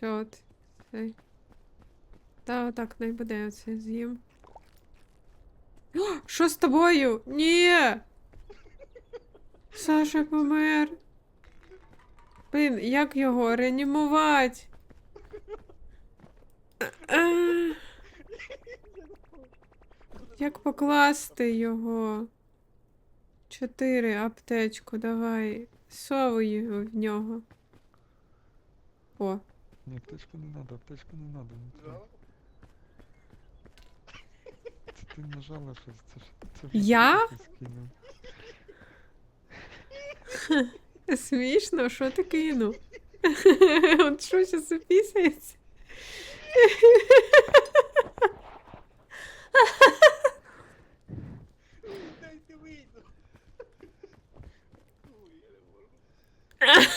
Все, от. Цей. Та отак не буде оце з'їм. Що з тобою? Ні! Саша помер. Блін, як його реанімувати? Як покласти його? Чотири аптечку, давай. Совуй в нього. О, Ні, аптечку не надо, аптечку не надо. Не треба. Це ти нажала щось, це ж це ж Я? ти скинув. смішно, що ти кинув? От що зараз опісяється? Дайте вийду. Ой, я не можу.